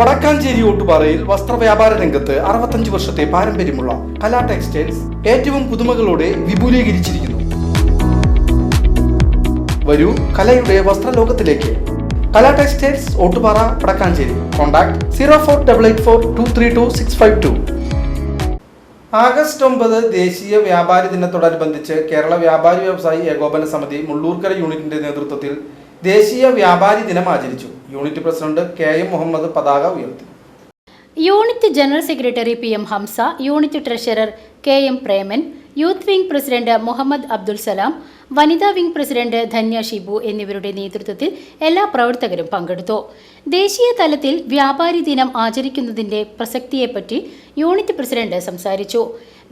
വടക്കാഞ്ചേരി ഓട്ടുപാറയിൽ വസ്ത്രവ്യാപാര രംഗത്ത് അറുപത്തഞ്ച് വർഷത്തെ പാരമ്പര്യമുള്ള കലാ ടെക്സ്റ്റൈൽസ് ഏറ്റവും പുതുമകളോടെ വിപുലീകരിച്ചിരിക്കുന്നു. വരൂ കലയുടെ വസ്ത്രലോകത്തിലേക്ക്. Kala textiles Ottupara Vadakkanchery. Contact zero four double eight four two three two six five two. August ഒമ്പത് ദേശീയ വ്യാപാരി ദിനത്തോടനുബന്ധിച്ച് കേരള വ്യാപാരി വ്യവസായി ഏകോപന സമിതി മുള്ളൂർക്കര യൂണിറ്റിന്റെ നേതൃത്വത്തിൽ ദേശീയ വ്യാപാരി ദിനം ആചരിച്ചു. Unit president K M Muhammad പതാക ഉയർത്തി. Unit general secretary P M Hamsa unit treasurer K M Preman youth wing president Muhammad Abdul Salam വനിതാ വിംഗ് പ്രസിഡന്റ് ധന്യ ഷിബു എന്നിവരുടെ നേതൃത്വത്തിൽ എല്ലാ പ്രവർത്തകരും പങ്കെടുത്തു. ദേശീയ തലത്തിൽ വ്യാപാരി ദിനം ആചരിക്കുന്നതിന്റെ പ്രസക്തിയെപ്പറ്റി യൂണിറ്റ് പ്രസിഡന്റ് സംസാരിച്ചു.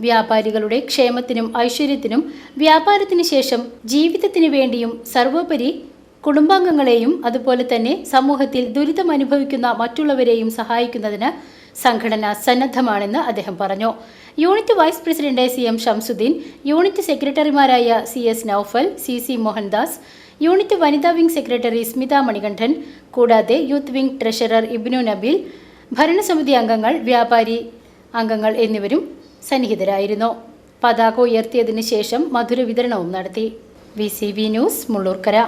വ്യാപാരികളുടെ ക്ഷേമത്തിനും ഐശ്വര്യത്തിനും വ്യാപാരത്തിനു ശേഷം ജീവിതത്തിനു വേണ്ടിയും സർവോപരി കുടുംബാംഗങ്ങളെയും അതുപോലെ തന്നെ സമൂഹത്തിൽ ദുരിതം അനുഭവിക്കുന്ന മറ്റുള്ളവരെയും സഹായിക്കുന്നതിന് സംഘടന സന്നദ്ധമാണെന്ന് അദ്ദേഹം പറഞ്ഞു. Unit vice president C M Shamsuddin unit സെക്രട്ടറിമാരായ C S Noufal C C Mohandas unit വനിതാ വിംഗ് സെക്രട്ടറി സ്മിത മണികണ്ഠൻ കൂടാതെ youth wing treasurer Ibnu Nabeel ഭരണസമിതി അംഗങ്ങൾ വ്യാപാരി അംഗങ്ങൾ എന്നിവരും സന്നിഹിതരായിരുന്നു. പതാക ഉയർത്തിയതിനു ശേഷം മധുര വിതരണവും നടത്തി. V news Mullurkara.